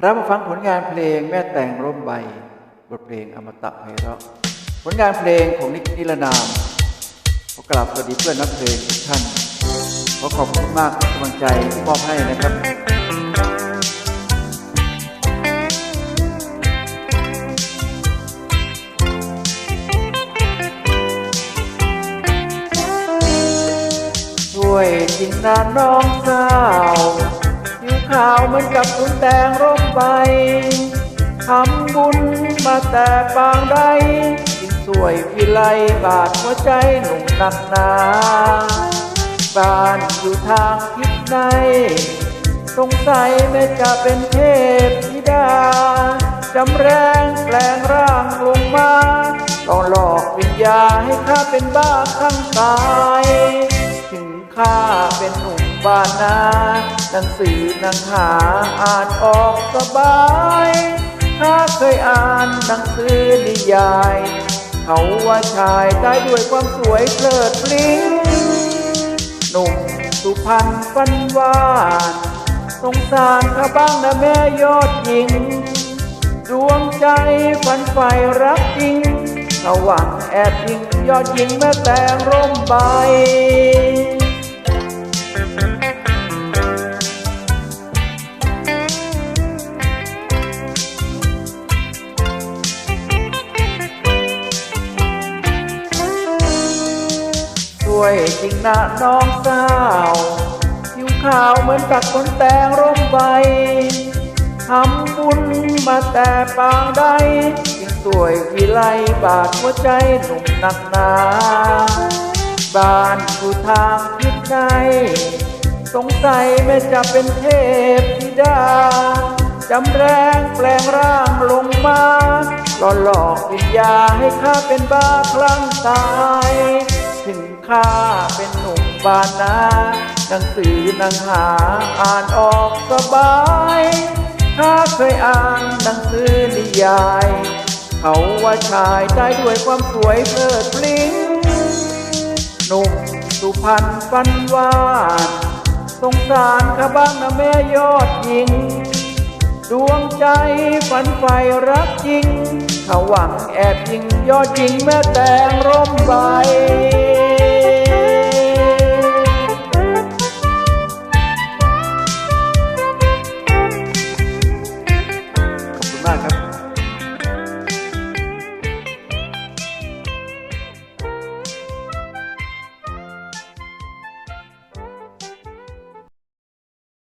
ครับมาฟังผลงานเพลงแม่แต่งร่มใบ บทเพลงอมตะไพเราะผลงานเพลงของนิกนิรนามขอกราบสวัสดีเพื่อนนักเพลงทุกท่านขอขอบคุณมากที่กำลังใจที่มอบให้นะครับช่วยจริงนะน้องสาว ข่าวเหมือนกับคุณแตงร่มใบทำบุญมาแต่ปางใดยิ่งสวยวิไลบาดหัวใจหนุ่มหนักหนาบ้านอยู่ทางทิศในสงสัยแม่จะเป็นเทพธิดาจำแรงแปลงร่างลงมาหลอกหลอกวิญญาให้ข้าเป็นบ้าข้างกาย ถึงข้า บ้านนาหนังสือหนังหาอ่านออกสบายข้าเคยอ่านหนังสือนิยาย เขาว่าชายได้ด้วยความสวยเพลิดเพลินหนุ่มสุพรรณฟันวานสงสารข้าบ้างนะแม่ยอดหญิง ดวงใจฝันใฝ่รักจริงเขาวังแอบยิงยอดหญิงแม่แต่งร่มใบ วยจริงนะน้องสาวผิวขาวเหมือนกับคนแตงร่มใบทำบุญมาแต่ปางใดยิ่งสวยวิไลบาดหัวใจหนุ่มหนักหนา บ้านอยู่ทางทิศใดสงสัยแม่จะเป็นเทพธิดาจำแรงแปลงร่างลงมาหลอกหลอกวิญญาให้ข้าเป็นบ้าคลั่งตาย ข้าเป็นหนุ่มบ้านนาหนังสือหนังหาอ่านออกสบายข้าเคยอ่านหนังสือนิยาย เขาว่าชายได้ด้วยความสวยเพลิดพลินหนุ่มสุพรรณฟันวานสงสารข้าบ้างนะแม่ยอดหญิง ดวงใจฝันใฝ่รักจริง เขาหวังแอบยิงยอดหญิงแม่แต่งร่มใบ มากครับ